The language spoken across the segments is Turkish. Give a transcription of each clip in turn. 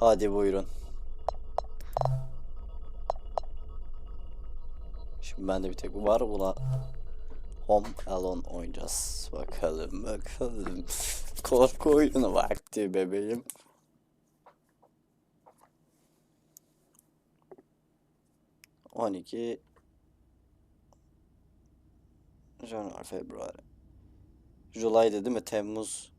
Hadi buyurun. Şimdi bende bir tek var. Buna Home Alone oynayacağız. Bakalım bakalım. Korku oyunu vakti bebeğim. On iki Januar, Februari. Julay'dı değil mi? Temmuz.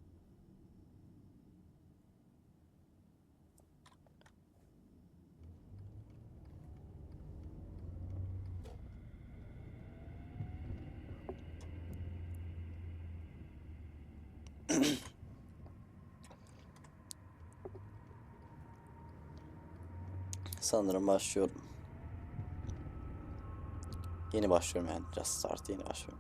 Sanırım başlıyorum. Yeni başlıyorum yani. Just start yeni başlıyorum.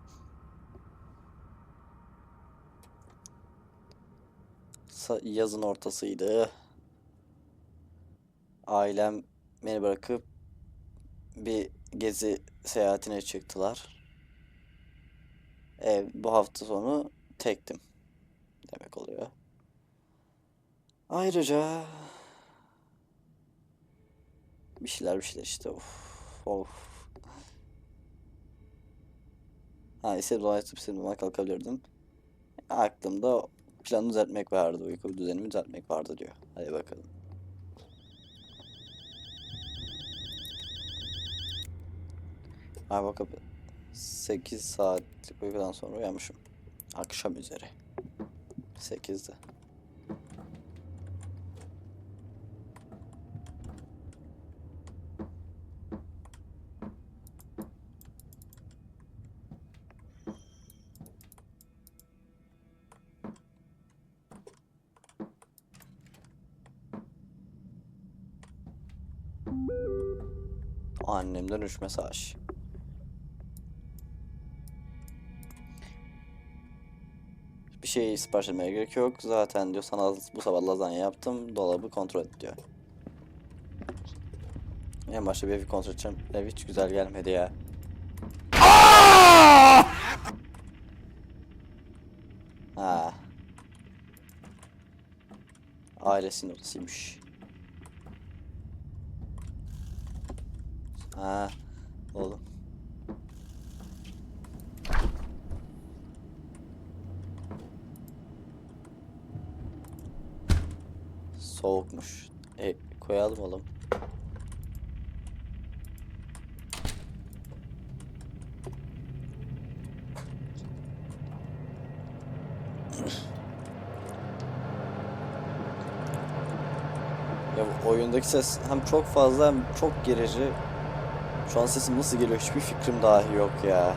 Yazın ortasıydı. Ailem beni bırakıp bir gezi seyahatine çıktılar. Ev bu hafta sonu tektim demek oluyor. Ayrıca bir şeyler bir şeyler işte of of. Ha zaman yatıp istediğim zaman kalkabilirdim. Aklımda planı düzeltmek vardı. Uyku düzenimi düzeltmek vardı diyor. Hadi bakalım. Ha bak abi. 8 saatlik uykudan sonra uyanmışım. Akşam üzeri. 8'de. Annemden üç mesaj. Bir şey sipariş etmeye gerek yok. Zaten diyor sana bu sabah lazanya yaptım. Dolabı kontrol et diyor. En başta bir evi kontrol edeceğim. Ev hiç güzel gelmedi ya. Ha. Ailesinin odasıymış. Ha. Oğlum. Soğukmuş. E koyalım oğlum. Ya bu oyundaki ses hem çok fazla hem çok gerici. Şu an sesim nasıl geliyor hiçbir fikrim dahi yok ya.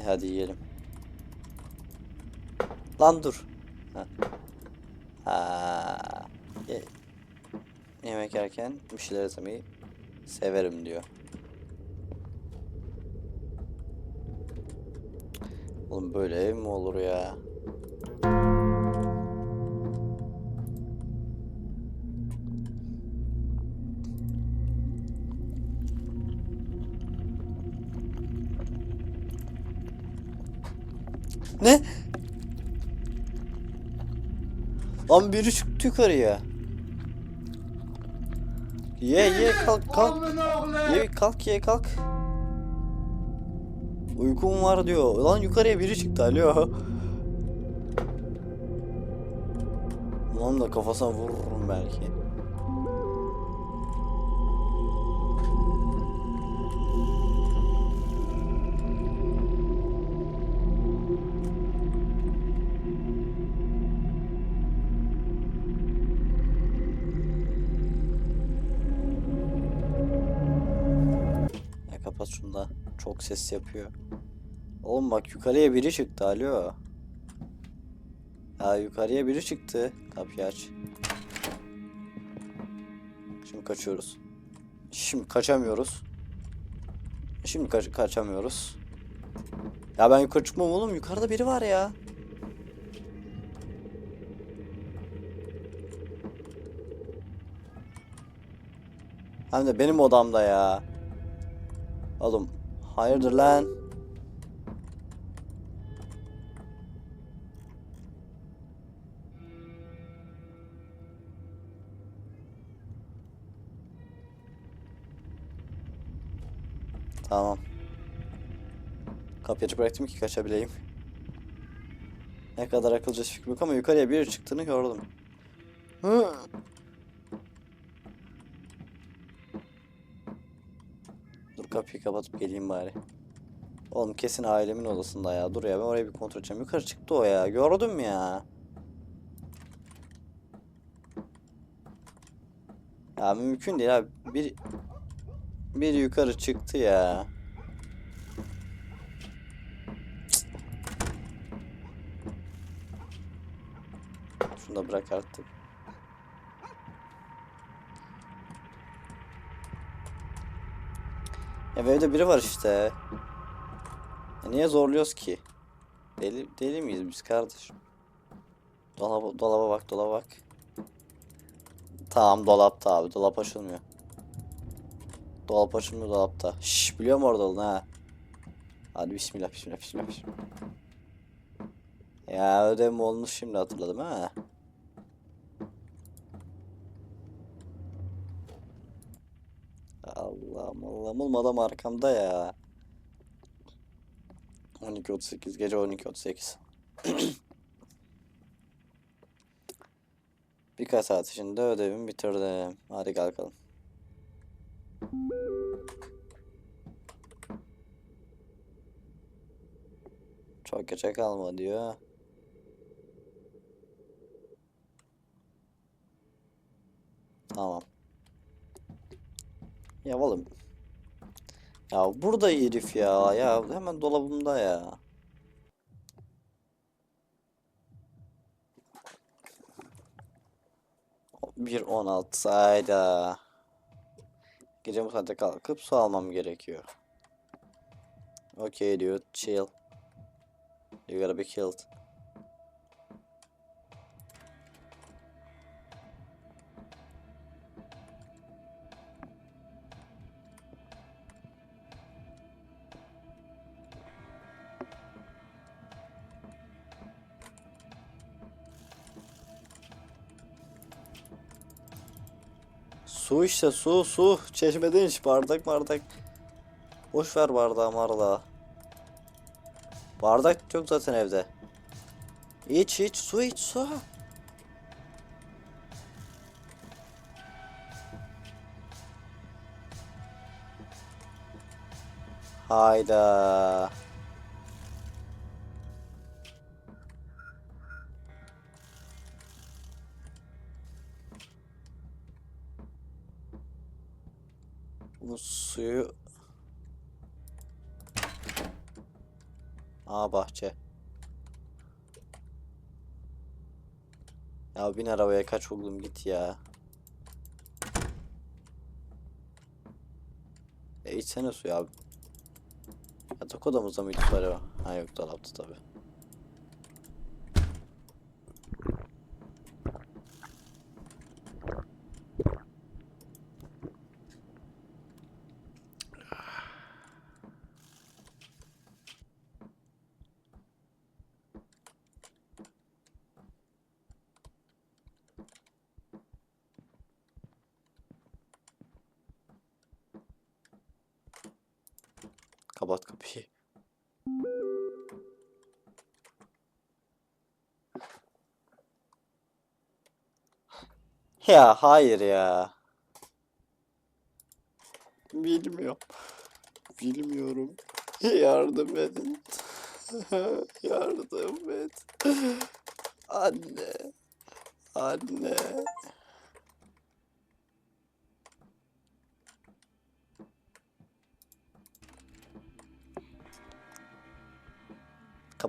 E, Hadi yiyelim. Lan dur. Ha. Ha. Ye- Yemek yerken bir şeyler izlemeyi severim diyor. Oğlum böyle ev mi olur ya? Ne? Lan biri çıktı yukarıya. Ye ye kalk kalk. Ye kalk ye kalk. Uykum var diyor. Lan yukarıya biri çıktı alo. Lan da kafasına vururum belki. Ya kapat şunu da. Çok ses yapıyor. Oğlum bak yukarıya biri çıktı alo. Ya yukarıya biri çıktı. Kapıyı aç. Şimdi kaçıyoruz. Şimdi kaçamıyoruz. Şimdi kaç kaçamıyoruz. Ya ben yukarı çıkmam oğlum. Yukarıda biri var ya. Hem de benim odamda ya. Oğlum hayırdır lan? Tamam. Kapıyı bıraktım ki kaçabileyim. Ne kadar akılcı fikrim yok ama yukarıya biri çıktığını gördüm. Hı. Dur kapıyı kapatıp geleyim bari. Oğlum kesin ailemin odasında ya. Dur ya ben oraya bir kontrol edeceğim. Yukarı çıktı o ya. Gördüm ya. Ya mümkün değil abi. Bir bir yukarı çıktı ya. Şunu da bırak artık. Ya evde biri var işte. Ya niye zorluyoruz ki? Deli, deli miyiz biz kardeşim? Dolaba, dolaba bak, dolaba bak. Tamam dolapta abi, dolap açılmıyor. Dolap açılmıyor dolapta. Şşş biliyor musun orada olduğunu ha? Hadi bismillah, bismillah, bismillah, bismillah. Ya ödevim olmuş şimdi hatırladım ha. Allah'ım oğlum adam arkamda ya. 12.38 gece 12.38 Birkaç saat içinde ödevimi bitirdim. Hadi kalkalım. Çok geçe kalma diyor. Tamam. Ya oğlum. Ya burada herif ya. Ya hemen dolabımda ya. Bir on altı ayda. Gece bu saatte kalkıp su almam gerekiyor. Okay dude, chill. You gotta be killed. Su işte su su. Çeşmeden iç bardak bardak. Boş ver bardağı mardağı. Bardak yok zaten evde. İç iç su iç su. Hayda. Bu suyu... Aa bahçe. Ya bin arabaya kaç oğlum git ya. E içsene suyu abi. Yatak odamızda mıydı acaba? Ha yok dolapta tabi. Kapat kapıyı. Ya hayır ya. Bilmiyorum. Bilmiyorum. Yardım edin. Yardım et. Anne. Anne.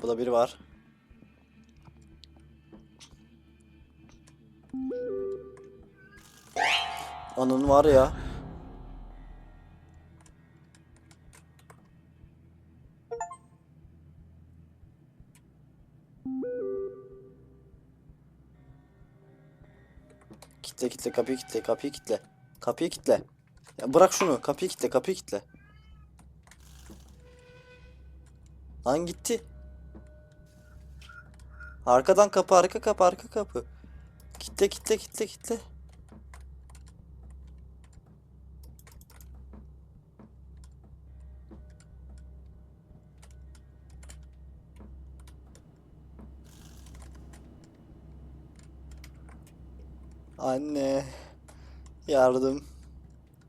Kapıda biri var. Onun var ya. Kitle kitle kapıyı kitle kapıyı kitle. Kapıyı kitle. Ya bırak şunu kapıyı kitle kapıyı kitle. Lan gitti. Arkadan kapı arka kapı arka kapı. Kitle kitle kitle kitle. Anne. Yardım.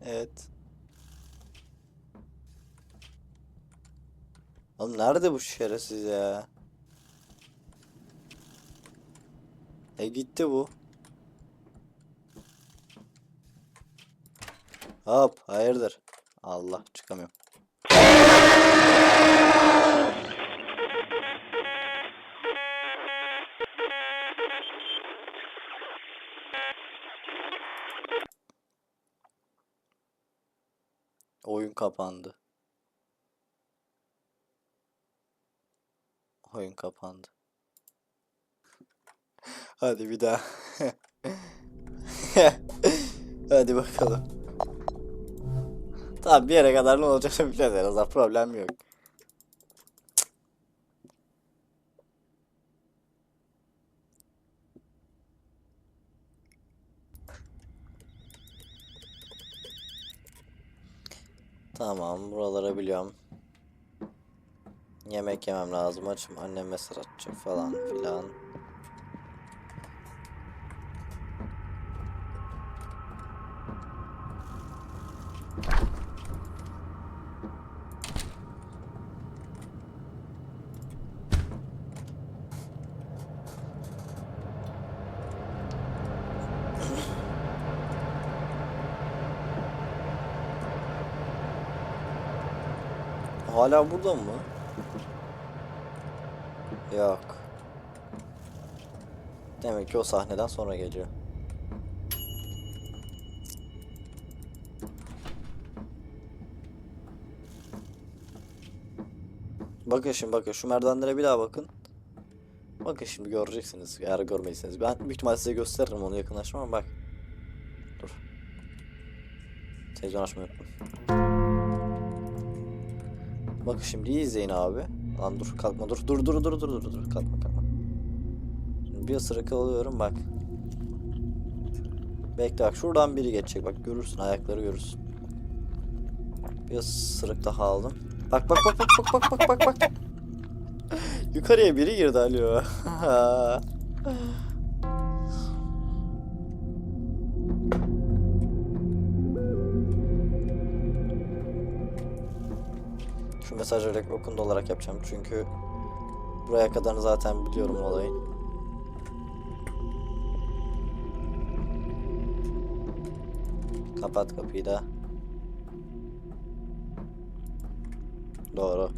Evet. Oğlum nerede bu şerefsiz ya? E gitti bu. Hop hayırdır? Allah çıkamıyorum. Oyun kapandı. Oyun kapandı. Hadi bir daha. Hadi bakalım. Tamam bir yere kadar ne olacağını bileceğiz en azından problem yok. Tamam buraları biliyorum. Yemek yemem lazım açım annem mesaj atacak falan filan. Hala burada mı? Yok. Demek ki o sahneden sonra geliyor. Bakın şimdi bakın şu merdivenlere bir daha bakın. Bakın şimdi göreceksiniz eğer görmediyseniz. Ben büyük ihtimal size gösteririm onu yakınlaşma bak. Dur. Televizyon açmayı unuttum. Bakın şimdi iyi izleyin abi. Lan dur kalkma dur dur dur dur dur dur dur kalkma kalkma. Şimdi bir ısırık alıyorum bak. Bekle bak şuradan biri geçecek bak görürsün ayakları görürsün. Bir ısırık daha aldım. Bak bak bak bak bak bak bak bak bak. Yukarıya biri girdi alo. Şu mesajları okunda olarak yapacağım çünkü buraya kadar zaten biliyorum olayın. Kapat kapıyı da. Doğru.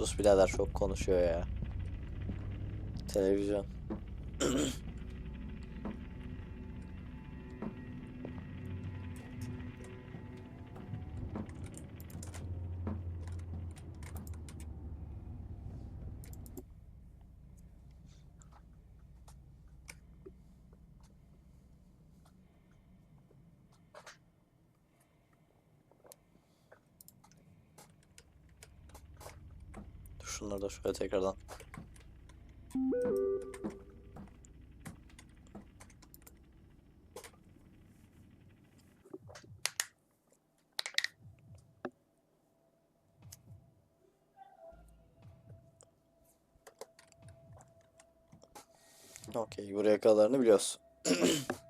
Sus birader çok konuşuyor ya. Televizyon. Şunları da şöyle tekrardan. Okey, buraya kadarını biliyorsun.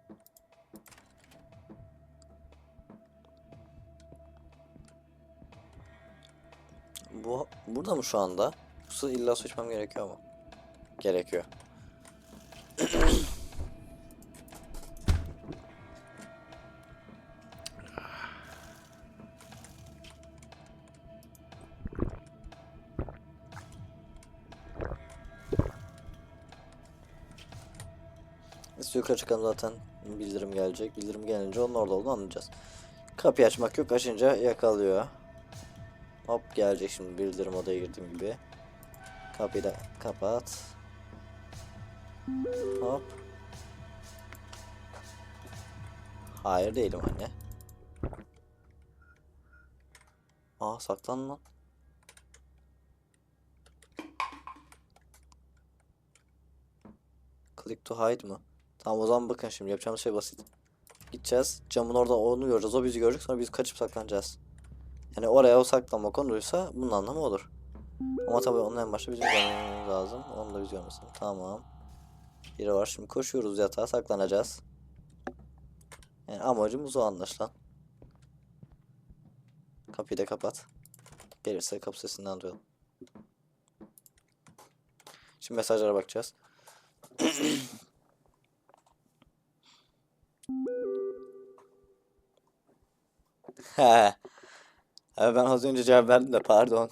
Burada mı şu anda? Yoksa illa su içmem gerekiyor mu? Gerekiyor. Biz yukarı çıkalım zaten bildirim gelecek. Bildirim gelince onun orada olduğunu anlayacağız. Kapıyı açmak yok. Açınca yakalıyor. Hop gelecek şimdi bildirim odaya girdiğim gibi. Kapıyı da kapat. Hop. Hayır değilim anne. Aa saklan lan. Click to hide mı? Tamam o zaman bakın şimdi yapacağımız şey basit. Gideceğiz. Camın orada onu göreceğiz. O bizi görecek sonra biz kaçıp saklanacağız. Yani oraya o saklanma konuluysa bunun anlamı olur. Ama tabii onun en başta bizim görmemiz lazım. Onu da biz görmesin. Tamam. Biri var. Şimdi koşuyoruz yatağa saklanacağız. Yani amacımız o anlaşılan. Kapıyı da kapat. Gelirse kapı sesinden duyalım. Şimdi mesajlara bakacağız. He. Abi ben az önce cevap verdim de pardon.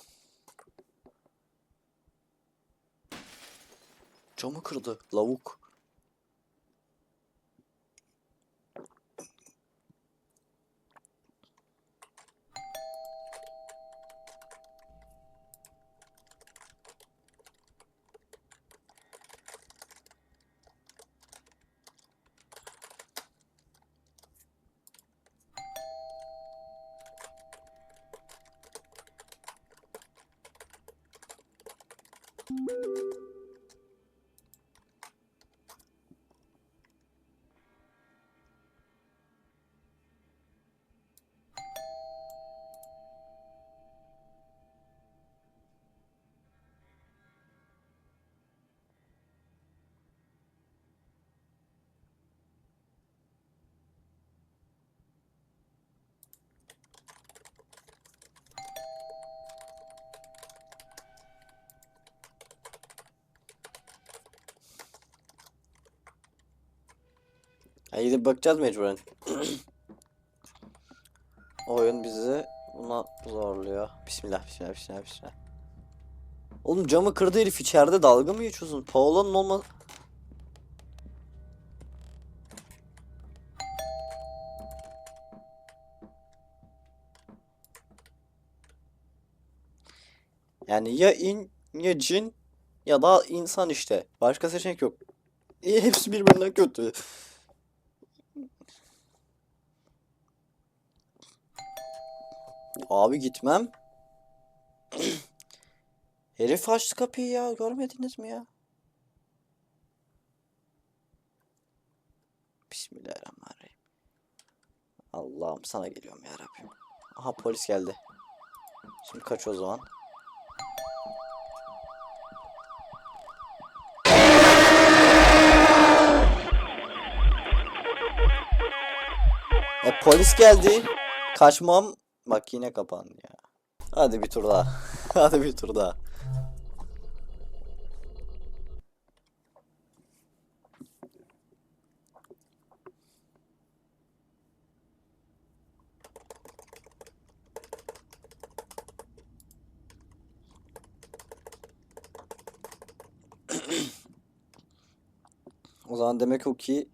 Camı kırdı. Lavuk. Ya gidip bakacağız mecburen. Oyun bizi buna zorluyor. Bismillah, bismillah, bismillah, bismillah. Oğlum camı kırdı herif içeride dalga mı geçiyorsun? Paolo'nun olma... Yani ya in ya cin ya da insan işte. Başka seçenek yok. E, hepsi birbirinden kötü. Abi gitmem. Herif açtı kapıyı ya. Görmediniz mi ya? Bismillahirrahmanirrahim. Allah'ım sana geliyorum ya Rabbim. Aha polis geldi. Şimdi kaç o zaman. E polis geldi. Kaçmam. Bak yine kapandı ya. Hadi bir tur daha. Hadi bir tur daha. O zaman demek o ki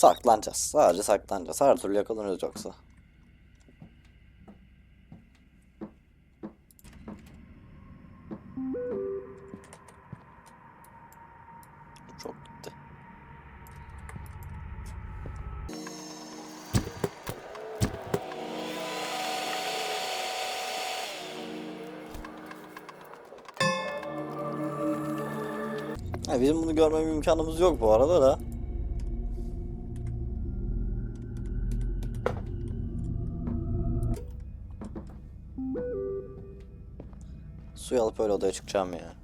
saklanacağız. Sadece saklanacağız. Her türlü yakalanıyoruz yoksa. Çok gitti. Ha, bizim bunu görmem imkanımız yok bu arada da. Suyu alıp öyle odaya çıkacağım ya.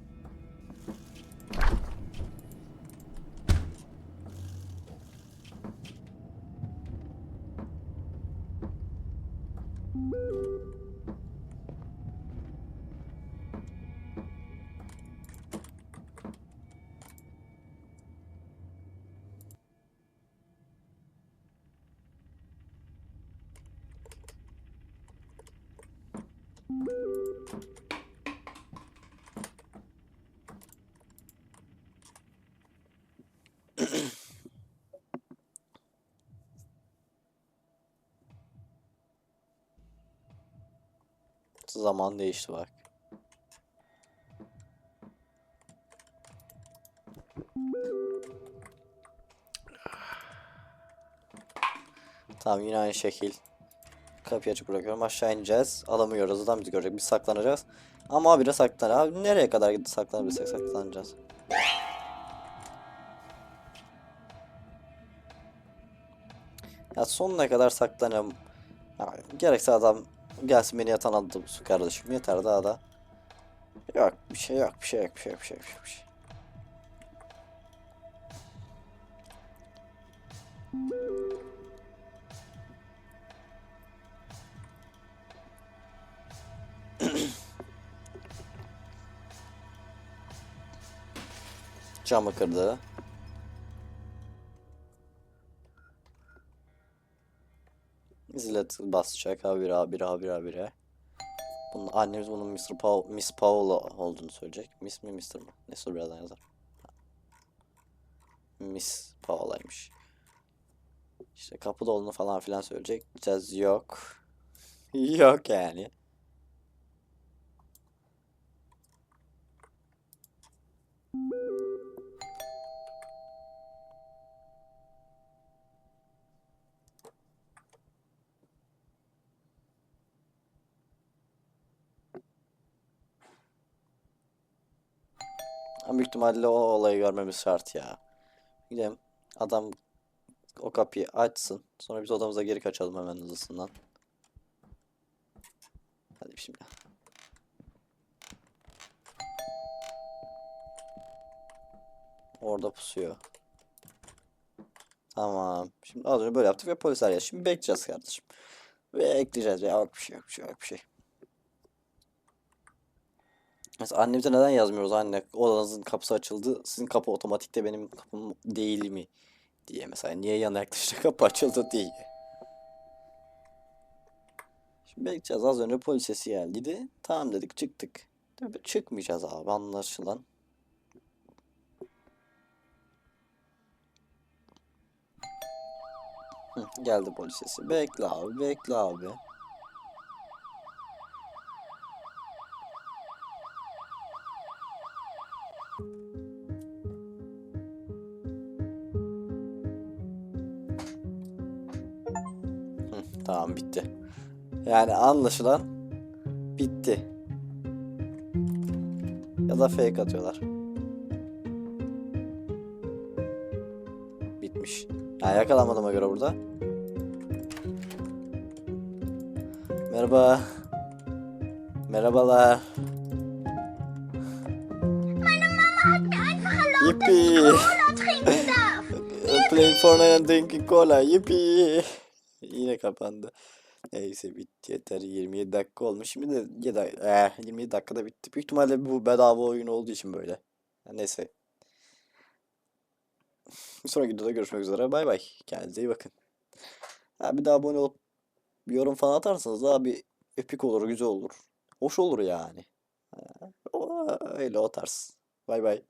Zaman değişti bak. Tamam yine aynı şekil. Kapıyı açık bırakıyorum. Aşağı ineceğiz. Alamıyoruz. Adam bizi görecek. Biz saklanacağız. Ama abi de saklan. Abi nereye kadar gidip saklanabilirsek saklanacağız. Ya sonuna kadar saklanıyorum. Ya, gerekse adam gelsin beni yatan adı bulsun kardeşim. Yeter daha da. Yok bir şey yok bir şey yok bir şey yok bir şey. yok, bir şey. Camı kırdı. Zillet basacak habire habire habire habire. Bunun, annemiz bunun Mr. Paul, Miss Paula olduğunu söyleyecek. Miss mi Mr. mı? Neyse birazdan yazar. Miss Paula'ymış. İşte kapı dolunu falan filan söyleyecek. Diyeceğiz yok. Yok yani. Ama büyük ihtimalle o olayı görmemiz şart ya. Gidelim. Adam o kapıyı açsın. Sonra biz odamıza geri kaçalım hemen hızlısından. Hadi şimdi. Orada pusuyor. Tamam. Şimdi az önce böyle yaptık ve polisler ya. Şimdi bekleyeceğiz kardeşim. Ve ekleyeceğiz. Ya yok bir şey yok bir şey yok bir şey. Mesela annemize neden yazmıyoruz anne? Odanızın kapısı açıldı. Sizin kapı otomatikte benim kapım değil mi? Diye mesela. Niye yana yaklaşınca kapı açıldı diye. Şimdi bekleyeceğiz. Az önce polis sesi geldi. Tamam dedik çıktık. Tabii çıkmayacağız abi anlaşılan. Hı, geldi polis sesi. Bekle abi bekle abi. Bitti. Yani anlaşılan bitti. Ya da fake atıyorlar. Bitmiş. Yani yakalanmadığıma göre burada. Merhaba. Merhabalar. Yippee. Playing Fortnite and drinking cola. Yippee. Kapandı. Neyse bitti yeter 27 dakika olmuş. Şimdi de ya da eh, 27 dakikada bitti. Büyük ihtimalle bu bedava oyun olduğu için böyle. Neyse. Sonraki videoda görüşmek üzere. Bay bay. Kendinize iyi bakın. Ha, bir daha abone olup yorum falan atarsanız daha bir epik olur, güzel olur. Hoş olur yani. Ha, öyle o tarz. Bay bay.